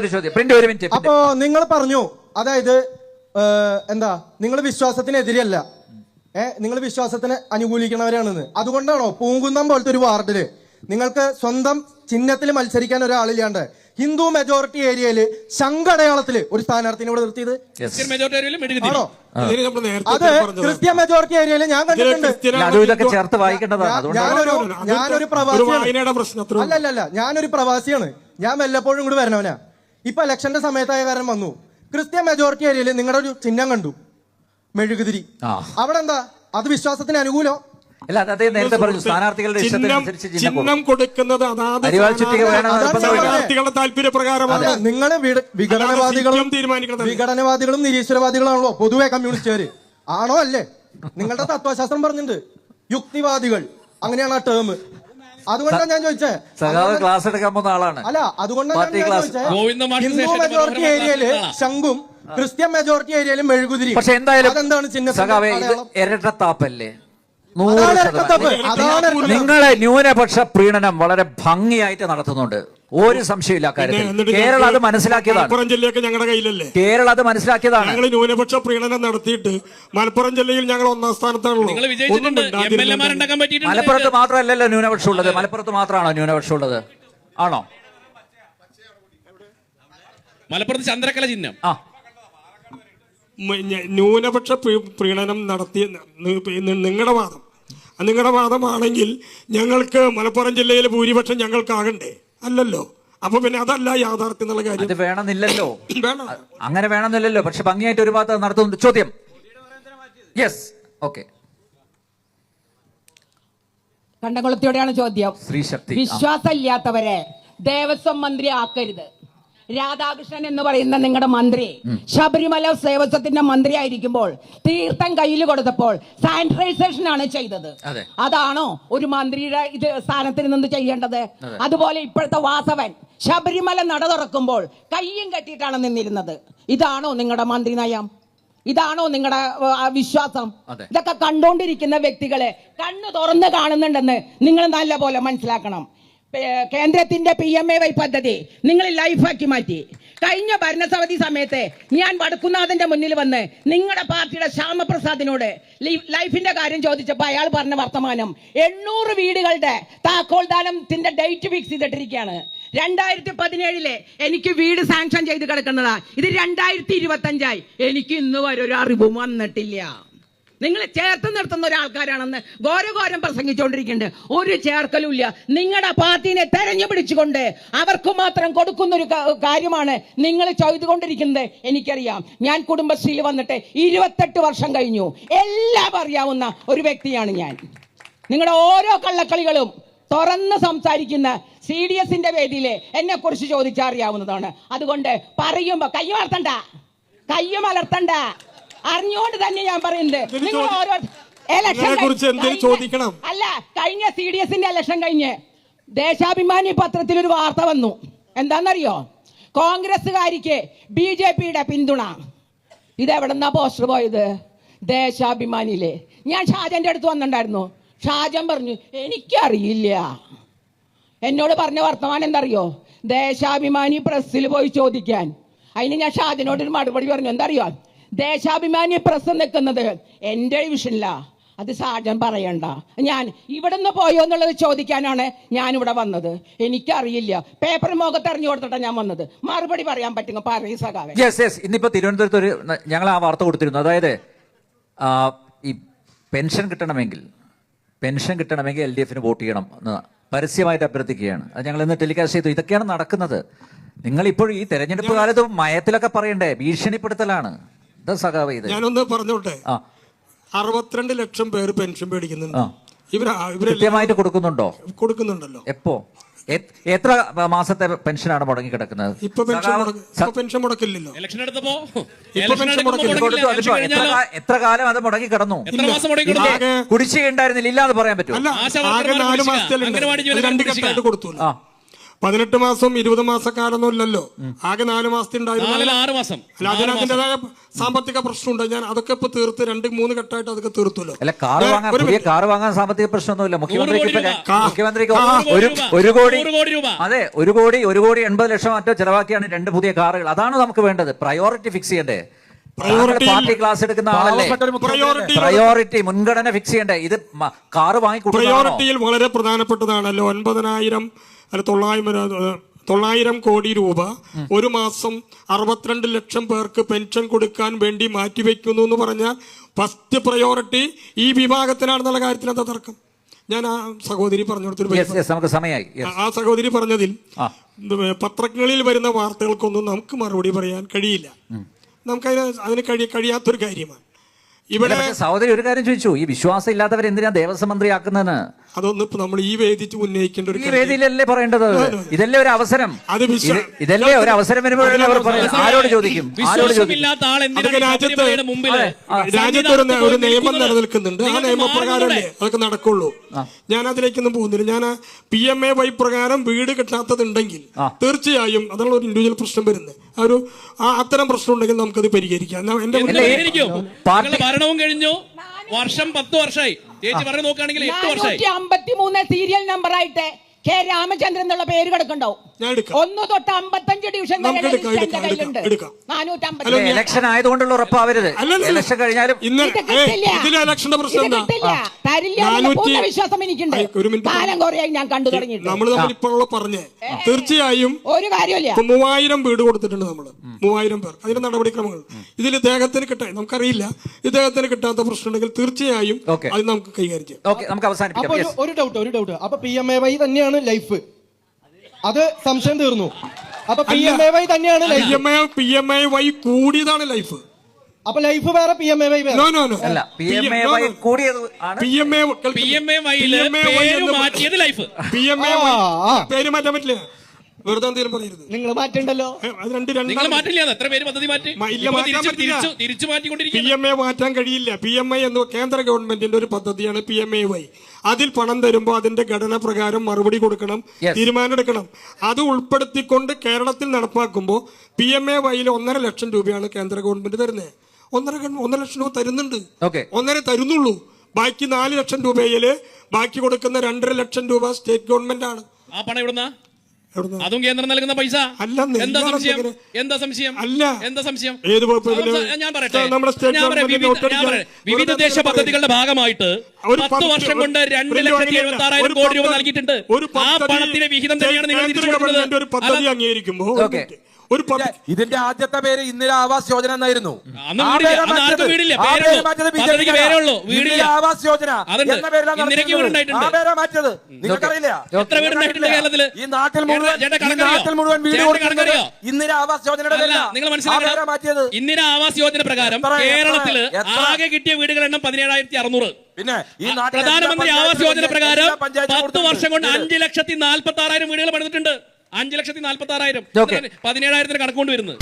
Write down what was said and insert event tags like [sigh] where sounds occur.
ഒരു ചോദ്യം പ്രിന്റ് ഒരു മിനിറ്റ് അപ്പോ നിങ്ങൾ പറഞ്ഞു അതായത് എന്താ നിങ്ങൾ വിശ്വാസത്തിനെതിരല്ല. ഏ നിങ്ങൾ വിശ്വാസത്തിന് അനുകൂലിക്കണവരാണെന്ന്. അതുകൊണ്ടാണോ പൂങ്കുന്നം പോലത്തെ ഒരു വാർഡിൽ നിങ്ങൾക്ക് സ്വന്തം ചിഹ്നത്തിൽ മത്സരിക്കാൻ ഒരാളില്ലാണ്ട് ഹിന്ദു മെജോറിറ്റി ഏരിയയിൽ ശങ്കടയാളത്തിൽ ഒരു സ്ഥാനാർത്ഥിനെ ഇവിടെ നിർത്തിയത്? ആണോ? അത് ക്രിസ്ത്യൻ മെജോറിറ്റി ഏരിയയിൽ ഞാൻ കണ്ടിട്ടുണ്ട്. ചേർത്ത് വായിക്കേണ്ടതാണ്. അതുകൊണ്ടാണ് ഞാനൊരു ഞാനൊരു ഒരു പ്രവാസിയാണ്. അല്ലല്ല ഞാനൊരു പ്രവാസിയാണ്. ഞാൻ വല്ലപ്പോഴും ഇങ്ങോട്ട് വരണവനാ. ഇപ്പൊ ഇലക്ഷന്റെ സമയത്തായ കാരണം വന്നു. ക്രിസ്ത്യൻ മെജോറിറ്റി ഏരിയയിൽ നിങ്ങളുടെ ഒരു ചിഹ്നം കണ്ടു. മെഴുകുതിരി. ആ. അവിടെ എന്താ അത് വിശ്വാസത്തിന് അനുകൂലോ? അല്ല അത് അദ്ദേഹം നേരത്തെ പറഞ്ഞു സ്ഥാനാർത്ഥികളുടെ ഇഷ്ടത്തിനനുസരിച്ച് ചിഹ്നം ചിഹ്നം കൊടുക്കും. കൊടുക്കുന്നത് അതാത് അരിവാൾ ചുറ്റിക വേണം അതാണ് നിർബന്ധമില്ല. സ്ഥാനാർത്ഥികളുടെ താല്പര്യപ്രകാരമാണ്. നിങ്ങൾ വിഘടനവാദികളും CPM തീരുമാനിക്കണതല്ല. വിഘടനവാദികളും നിരീശ്വരവാദികളാണല്ലോ. പൊതുവെ കമ്മ്യൂണിസ്റ്റുകാര്. ആണോ അല്ലേ? നിങ്ങളുടെ തത്വശാസ്ത്രം പറഞ്ഞിട്ടുണ്ട്. യുക്തിവാദികൾ. അങ്ങനെയാണ് ആ ടേം അതുകൊണ്ടാണ് ഞാൻ ചോദിച്ചത് സഖാവ് ക്ലാസ് എടുക്കാൻ പോകുന്ന ആളാണ്. അല്ല അതുകൊണ്ടാണ് ഞാൻ ചോദിച്ചത് ഹിന്ദു മെജോറിറ്റി ഏരിയയിൽ ശംഖും ക്രിസ്ത്യൻ മെജോറിറ്റി ഏരിയയിലും മെഴുകുതിരി. പക്ഷെ എന്തായാലും അതെന്താണ് ചിഹ്നത്തിന്റെ സഖാവേ ഇത് ഇരട്ടത്താപ്പല്ലേ? നൂറ് ശതമാനം. നിങ്ങളെ ന്യൂനപക്ഷ പ്രീണനം വളരെ ഭംഗിയായിട്ട് നടത്തുന്നുണ്ട്. ഒരു സംശയമില്ല കാര്യത്തിൽ. എന്നിട്ട് കേരളം അത് മനസ്സിലാക്കിയതാണ്. മലപ്പുറം ജില്ലയൊക്കെ ഞങ്ങളുടെ കയ്യിലല്ലേ? കേരളം അത് മനസ്സിലാക്കിയതാണ്. ഞങ്ങൾ ന്യൂനപക്ഷ പ്രീണനം നടത്തിയിട്ട് മലപ്പുറം ജില്ലയിൽ ഞങ്ങൾ ഒന്നാം സ്ഥാനത്താണല്ലോ നിങ്ങൾ വിജയിച്ചിട്ടുണ്ട്. ഒന്നും എം എൽ മിണ്ടാതിരുന്നിട്ട് എമാരുണ്ടാക്കാൻ പറ്റിയിട്ടുണ്ട്. മലപ്പുറത്ത് മാത്രമല്ലല്ലോ ന്യൂനപക്ഷം ഉള്ളത്. മലപ്പുറത്ത് മാത്രമാണോ ന്യൂനപക്ഷം ഉള്ളത്? ആണോ? മലപ്പുറത്ത് ചന്ദ്രക്കല ചിഹ്നം. ആ. മ- ഞ- ന്യൂനപക്ഷ പ്രീ- പ്രീണനം നടത്തിയ നിങ്ങളുടെ വാദം. നിങ്ങളുടെ വാദമാണെങ്കിൽ ഞങ്ങൾക്ക് മലപ്പുറം ജില്ലയിലെ ഭൂരിപക്ഷം ഞങ്ങൾക്കാകണ്ടേ? അല്ലല്ലോ. അപ്പൊ പിന്നെ അതല്ല യാഥാർത്ഥ്യം എന്നുള്ള അത് കാര്യം വേണമെന്നില്ലല്ലോ. [clears throat] വേണം? അങ്ങനെ വേണമെന്നില്ലല്ലോ. പക്ഷെ ഭംഗിയായിട്ട് ഒരു ഭാഗത്ത് നടത്തുന്നുണ്ട് ചോദ്യം. യെസ് ഓക്കെ കണ്ടംകുളത്തിയോടെയാണ് ചോദ്യം. ശ്രീശക്തി. വിശ്വാസമില്ലാത്തവരെ ദേവസ്വം മന്ത്രി ആക്കരുത് രാധാകൃഷ്ണൻ എന്ന് പറയുന്ന നിങ്ങളുടെ മന്ത്രി ശബരിമല സേവസത്തിന്റെ മന്ത്രി ആയിരിക്കുമ്പോൾ തീർത്ഥം കയ്യിൽ കൊടുത്തപ്പോൾ സാനിറ്റൈസേഷൻ ആണ് ചെയ്തത്. അതെ. അതാണോ ഒരു മന്ത്രിയുടെ ഇത് സ്ഥാനത്തിൽ നിന്ന് ചെയ്യേണ്ടത്? അതുപോലെ ഇപ്പോഴത്തെ വാസവൻ ശബരിമല നട തുറക്കുമ്പോൾ കയ്യും കെട്ടിയിട്ടാണ് നിന്നിരുന്നത്. ഇതാണോ നിങ്ങളുടെ മന്ത്രി നയം? ഇതാണോ നിങ്ങളുടെ വിശ്വാസം? ഇതൊക്കെ കണ്ടുകൊണ്ടിരിക്കുന്ന വ്യക്തികളെ കണ്ണു തുറന്ന് കാണുന്നുണ്ടെന്ന് നിങ്ങൾ നല്ല പോലെ മനസ്സിലാക്കണം. കേന്ദ്രത്തിന്റെ പി എം എ വൈ പദ്ധതി നിങ്ങൾ ലൈഫാക്കി മാറ്റി. കഴിഞ്ഞ ഭരണസമിതി സമയത്ത് ഞാൻ വടക്കുന്നാഥന്റെ മുന്നിൽ വന്ന് നിങ്ങളുടെ പാർട്ടിയുടെ ശ്യാമപ്രസാദിനോട് ലൈഫിന്റെ കാര്യം ചോദിച്ചപ്പോൾ അയാൾ പറഞ്ഞ വർത്തമാനം എണ്ണൂറ് വീടുകളുടെ താക്കോൽ ദാനത്തിന്റെ ഡേറ്റ് ഫിക്സ് ചെയ്തിട്ടിരിക്കുകയാണ്. രണ്ടായിരത്തി പതിനേഴിലെ എനിക്ക് വീട് സാങ്ഷൻ ചെയ്ത് കിടക്കുന്നതാ. ഇത് രണ്ടായിരത്തി ഇരുപത്തി അഞ്ചായി എനിക്ക് ഇന്ന് വരെ ഒരു അറിവും വന്നിട്ടില്ല. നിങ്ങൾ ചേർത്ത് നിർത്തുന്ന ഒരാൾക്കാരാണെന്ന് ഘോരഘോരം പ്രസംഗിച്ചുകൊണ്ടിരിക്കുന്നുണ്ട്. ഒരു ചേർക്കലും ഇല്ല നിങ്ങളുടെ പാർട്ടിനെ തെരഞ്ഞു പിടിച്ചുകൊണ്ട് അവർക്ക് മാത്രം കൊടുക്കുന്ന ഒരു കാര്യമാണ് നിങ്ങൾ ചെയ്തുകൊണ്ടിരിക്കുന്നത്. എനിക്കറിയാം. ഞാൻ കുടുംബശ്രീയിൽ വന്നിട്ട് ഇരുപത്തെട്ട് വർഷം കഴിഞ്ഞു. എല്ലാം അറിയാവുന്ന ഒരു വ്യക്തിയാണ് ഞാൻ. നിങ്ങളുടെ ഓരോ കള്ളക്കളികളും തുറന്ന് സംസാരിക്കുന്ന സി ഡി എസിന്റെ വേദിയിലെ എന്നെ കുറിച്ച് ചോദിച്ചാൽ അറിയാവുന്നതാണ്. അതുകൊണ്ട് പറയുമ്പോ കൈ വളർത്തണ്ട. കൈ മലർത്തണ്ട. അറിഞ്ഞുകൊണ്ട് തന്നെ ഞാൻ പറയുന്നത്. നിങ്ങൾ ഓരോ കഴി- ചോദിക്കണം? അല്ല കഴിഞ്ഞ സി ഡി എസിന്റെ ഇലക്ഷൻ കഴിഞ്ഞ് ദേശാഭിമാനി പത്രത്തിൽ ഒരു വാർത്ത വന്നു. എന്താണെന്നറിയോ? കോൺഗ്രസ്സുകാരിക്ക് ബി ജെ പിയുടെ പിന്തുണ. ഇതെവിടെന്നാ പോസ്റ്റർ പോയത്? ദേശാഭിമാനിയിലെ. ഞാൻ ഷാജന്റെ അടുത്ത് വന്നിട്ടുണ്ടായിരുന്നു. ഷാജൻ പറഞ്ഞു എനിക്കറിയില്ല. എന്നോട് പറഞ്ഞ വർത്തമാനം എന്തറിയോ ദേശാഭിമാനി പ്രസ്സിൽ പോയി ചോദിക്കാൻ. അതിന് ഞാൻ ഷാജനോട് ഒരു മറുപടി പറഞ്ഞു. എന്തറിയോ ദേശാഭിമാനി പ്രസം നിൽക്കുന്നത്. എന്റെ വിഷനില്ല അത് സാഹചര്യം പറയണ്ട. ഞാൻ ഇവിടെ നിന്ന് പോയോ എന്നുള്ളത് ചോദിക്കാനാണ് ഞാൻ ഇവിടെ വന്നത്. എനിക്കറിയില്ല. പേപ്പർ മുഖത്ത് എറിഞ്ഞു കൊടുത്തിട്ടാണ് ഞാൻ വന്നത്. മറുപടി പറയാൻ പറ്റുമോ? പറയും സഖാവേ. യെസ് യെസ് ഇന്നിപ്പോ തിരുവനന്തപുരത്ത് ഒരു ഞങ്ങൾ ആ വാർത്ത കൊടുത്തിരുന്നു. അതായത് ഈ പെൻഷൻ കിട്ടണമെങ്കിൽ പെൻഷൻ കിട്ടണമെങ്കിൽ എൽ ഡി എഫിന് വോട്ട് ചെയ്യണം എന്ന് പരസ്യമായിട്ട് അഭ്യർത്ഥിക്കുകയാണ്. അത് ഞങ്ങൾ ഇന്ന് ടെലികാസ്റ്റ് ചെയ്തു. ഇതൊക്കെയാണ് നടക്കുന്നത്. നിങ്ങൾ ഇപ്പോഴും ഈ തെരഞ്ഞെടുപ്പ് കാലത്ത് മയത്തിലൊക്കെ പറയണ്ടേ? ഭീഷണിപ്പെടുത്തലാണ്. എന്താ സഖാവ് ഇത്. ഞാനൊന്ന് പറഞ്ഞോട്ടെ? ആ. അറുപത്തിരണ്ട് ലക്ഷം പേര് പെൻഷൻ മേടിക്കുന്നുണ്ട്. ആ. കൃത്യമായിട്ട് കൊടുക്കുന്നുണ്ടോ? കൊടുക്കുന്നുണ്ടല്ലോ. എപ്പോ? എ- എത്ര മാസത്തെ പെൻഷനാണ് മുടങ്ങി കിടക്കുന്നത് ഇപ്പൊ പെൻഷൻ സഖാവ്- മുടക്ക- ഇപ്പൊ പെൻഷൻ മുടക്കില്ലല്ലോ. ഇലക്ഷൻ എടുത്തപ്പോ? ഇലക്ഷൻ പെൻഷൻ എടുക്കുമ്പോ മുടക്കില്ല. കൊടുത്തു. ഇലക്ഷൻ അതിപ്പോ എത്ര കഴിഞ്ഞാലോ? കാ- എത്ര കാലം അത് മുടങ്ങി കിടന്നു? എത്ര മാസം മുടക്കി ഇല്ലേ? കൊടുത്തു? ആകെ- കുടിശ്ശിക ഉണ്ടായിരുന്നില്ല. ഇല്ലാന്ന് പറയാൻ പറ്റുമോ? അല്ല ആശാ ആകെ വർക്കർമാരുടെ നാല് കുടിശ്ശിക, മാസത്തിലുണ്ട് അംഗനവാടി അത് രണ്ട് കുടിശ്ശിക. ഘട്ടമായിട്ട് കൊടുത്തു ആ. പതിനെട്ട് മാസം ഇരുപത് മാസക്കാലൊന്നും ഇല്ലല്ലോ. ആകെ നാല് മാസത്തിൽ ഉണ്ടായിരുന്നു? നാലിൽ ആറ് മാസം. അല്ല അതിന് സാമ്പത്തിക പ്രശ്നമുണ്ട്. ഞാൻ അതൊക്കെ ഇപ്പൊ തീർത്ത് രണ്ട് മൂന്ന് ഘട്ടമായിട്ട് അതൊക്കെ തീർത്തുല്ലോ. അല്ല കാർ വാങ്ങാൻ പുതിയ കാർ കാറ് വാങ്ങാൻ സാമ്പത്തിക പ്രശ്നമൊന്നുമില്ല. മുഖ്യമന്ത്രിക്ക്. മുഖ്യമന്ത്രിക്ക് ഒരു കോടി ഒരു കോടി നൂറ് കോടി രൂപ. അതെ ഒരു കോടി ഒരു കോടി എൺപത് ലക്ഷം മറ്റോ ചെലവാക്കിയാണ് രണ്ട് പുതിയ കാറുകൾ. അതാണ് നമുക്ക് വേണ്ടത്. പ്രയോറിറ്റി ഫിക്സ് ചെയ്യണ്ടേ. പാർട്ടി ക്ലാസ് എടുക്കുന്ന ആളല്ലേ? പ്രയോറിറ്റി മുൻഗണന ഫിക്സ് ചെയ്യണ്ടേ? ഇത് കാർ കാറ് വാങ്ങിക്കൊടുക്കണോ പ്രയോറിറ്റിയിൽ വളരെ പ്രധാനപ്പെട്ടതാണല്ലോ. ഒൻപതിനായിരം അല്ല തൊള്ളായിരം തൊള്ളായിരം കോടി രൂപ ഒരു മാസം അറുപത്തിരണ്ട് ലക്ഷം പേർക്ക് പെൻഷൻ കൊടുക്കാൻ വേണ്ടി മാറ്റിവെക്കുന്നു എന്ന് പറഞ്ഞാൽ ഫസ്റ്റ് പ്രയോറിറ്റി ഈ വിഭാഗത്തിനാണെന്നുള്ള കാര്യത്തിൽ എന്താ തർക്കം? ഞാൻ ആ സഹോദരി പറഞ്ഞു കൊടുത്തൊരു നമുക്ക് സമയമായി ആ സഹോദരി പറഞ്ഞതിൽ. പത്രങ്ങളിൽ വരുന്ന വാർത്തകൾക്കൊന്നും നമുക്ക് മറുപടി പറയാൻ കഴിയില്ല. നമുക്ക് അതിന് അതിന് കഴി കഴിയാത്തൊരു കാര്യമാണ്. ഇവിടെ സഹോദരി ഒരു കാര്യം ചോദിച്ചു. ഈ വിശ്വാസം ഇല്ലാത്തവർ എന്തിനാ ദേവസ്വം മന്ത്രിയാക്കുന്നതെന്ന്? അതൊന്നും ഇപ്പൊ നമ്മൾ ഈ വേദിച്ച് ഉന്നയിക്കേണ്ട ഒരു ഈ. വേദിയിലല്ലേ പറയേണ്ടത്? ഇതല്ലേ ഒരു അവസരം? അത് ഇതല്ലേ ഒരു അവസരം വരുമ്പോഴല്ലേ അവർ പറയും ആരോട് ചോദിക്കും? ആരോട് ചോദിക്കും? രാജ്യത്ത് രാജ്യത്ത് ഒരു നിയമം? നിലനിൽക്കുന്നുണ്ട്. ആ നിയമപ്രകാരമല്ലേ അതൊക്കെ നടക്കുള്ളൂ. ഞാൻ അതിലേക്കൊന്നും പോകുന്നില്ല. ഞാൻ പി എം എ വൈ പ്രകാരം വീട് കിട്ടാത്തതുണ്ടെങ്കിൽ തീർച്ചയായും അതാണ് ഒരു ഇൻഡിവിജ്വൽ പ്രശ്നം വരുന്നത്. ഒരു അത്തരം പ്രശ്നം ഉണ്ടെങ്കിൽ നമുക്കത് പരിഹരിക്കാം. ഞാൻ എന്റെ ഭരണവും കഴിഞ്ഞു. വർഷം പത്ത് വർഷമായി ചേച്ചി പറഞ്ഞു നോക്കുകയാണെങ്കിൽ എട്ട് വർഷമായി സീരിയൽ നമ്പർ ആയിട്ട് കെ രാമചന്ദ്രൻ എന്നുള്ള പേര് കിടക്കണ്ടാവും ഞാൻ എടുക്കാം. ഒന്ന് തൊട്ട് അമ്പത്തഞ്ച് ഡിവിഷൻ കയ്യിലുണ്ട്. ഇലക്ഷൻ ആയതുകൊണ്ടുള്ള ഉറപ്പാവരുത്. ഇലക്ഷൻ കഴിഞ്ഞാലും. തരില്ല വിശ്വാസം എനിക്കുണ്ട്. കാലം കുറയായി ഞാൻ കണ്ടു തുടങ്ങിയിട്ട്. നമ്മൾ പറഞ്ഞേ. തീർച്ചയായും ഒരു കാര്യമില്ല മൂവായിരം വീട് കൊടുത്തിട്ടുണ്ട് നമ്മൾ. മൂവായിരം പേർ. അതിന്റെ നടപടിക്രമങ്ങൾ. ഇതിൽ ഇദ്ദേഹത്തിന് കിട്ടാൻ നമുക്കറിയില്ല. ഇദ്ദേഹത്തിന് കിട്ടാത്ത പ്രശ്നം ഉണ്ടെങ്കിൽ തീർച്ചയായും. അത് നമുക്ക് കൈകാര്യം ചെയ്യാം. നമുക്ക് അവസാനിപ്പിക്കാം. ഒരു ഡൗട്ട് ഒരു ഡൗട്ട് അപ്പൊ പി എം എ വൈ തന്നെയാണ് ലൈഫ് അത് സംശയം തീർന്നു അപ്പൊ പി എം എ വൈ തന്നെയാണ് P life M A P M A Y കൂടിയതാണ് ലൈഫ് അപ്പൊ ലൈഫ് വേറെ പി എം എ വൈ വേറെ നോ നോ നോ അല്ല പി എം എ വൈ കൂടിയത് ആണ് P M A P M A വൈയിൽ പേര് മാറ്റിയത് ലൈഫ് പി എം എ ആ, ആ. പേര് മാറ്റാൻ പറ്റില്ല വെറുതെ എന്തെങ്കിലും പറയരുത്. നിങ്ങൾ മാറ്റണ്ടല്ലോ. അത് രണ്ട് നിങ്ങൾ രണ്ടാണ് മാറ്റില്ല എത്ര പേര് പദ്ധതി മാറ്റി. മ- ഇല്ല, ഇപ്പൊ മാറ്റാൻ തിരിച്ചു പറ്റില്ല. തിരിച്ചു തിരിച്ചു പി എം എ മാറ്റാൻ കഴിയില്ല. പി എം ഐ എന്ന കേന്ദ്ര ഗവൺമെന്റിന്റെ ഒരു പദ്ധതിയാണ് പി എം എ വൈ അതിൽ പണം തരുമ്പോൾ അതിന്റെ ഘടന പ്രകാരം മറുപടി കൊടുക്കണം Yes. തീരുമാനമെടുക്കണം അത് ഉൾപ്പെടുത്തിക്കൊണ്ട് കേരളത്തിൽ നടപ്പാക്കുമ്പോൾ പി എം എ വൈയിൽ ഒന്നര ലക്ഷം രൂപയാണ് കേന്ദ്ര ഗവൺമെന്റ് തരുന്നത് ഒന്നര ഗവ- ഒന്നര ലക്ഷം രൂപ തരുന്നുണ്ട്. Okay. ഒന്നര തരുന്നുള്ളൂ. ബാക്കി നാല് ലക്ഷം രൂപയിൽ ബാക്കി കൊടുക്കുന്ന രണ്ടര ലക്ഷം രൂപ സ്റ്റേറ്റ് ഗവൺമെന്റ് ആണ് ആ പണം എവിടുന്നാ? അതും കേന്ദ്രം നൽകുന്ന പൈസ? അല്ല എന്താ സംശയം? എന്താ സംശയം? അല്ല. എന്താ സംശയം? ഞാൻ പറയട്ടെ. നമ്മുടെ സ്റ്റേറ്റ് ഞാൻ പറയാം, ഗവൺമെന്റിന്റെ വിവിധ- ദേശ പദ്ധതികളുടെ ഭാഗമായിട്ട് ഒരു പത്ത് വർഷം കൊണ്ട് രണ്ട് ലക്ഷത്തി. എഴുപത്തി ആറായിരം കോടി രൂപ നൽകിയിട്ടുണ്ട്. ആ പണത്തിന്റെ വിഹിതം തന്നെയാണ് നിങ്ങൾ തിരിച്ചു കൊടുക്കുന്നത്. ഒരു ഇതിന്റെ ആദ്യത്തെ പേര് ഇന്ദിര ആവാസ് യോജന എന്നായിരുന്നു. ആവാസ് യോജന എന്ന പേരിലാണ് മാറ്റത് നിങ്ങൾക്കറിയില്ല? ഈ നാട്ടിൽ മുഴുവൻ നാട്ടിൽ മുഴുവൻ വീട് ചേട്ടന് ഇന്ദിര ആവാസ് യോജനയുടെ നിങ്ങൾ മാറ്റിയത്. മനസ്സിലാക്കണം ഇന്ദിര ആവാസ് യോജന പ്രകാരം എത്ര? ആകെ കിട്ടിയ വീടുകളുടെ എണ്ണം പതിനേഴായിരത്തി അറുന്നൂറ് പിന്നെ ഈ പ്രധാനമന്ത്രി ആവാസ് യോജന പ്രകാരം പത്ത് വർഷം കൊണ്ട്. അഞ്ച് ലക്ഷത്തി നാൽപ്പത്തി ആറായിരം വീടുകൾ പണിതിട്ടുണ്ട്. അഞ്ച് ലക്ഷത്തി നാൽപ്പത്തി ആറായിരം പതിനേഴായിരത്തിന് കണക്കുകൊണ്ട് വരുന്നത്.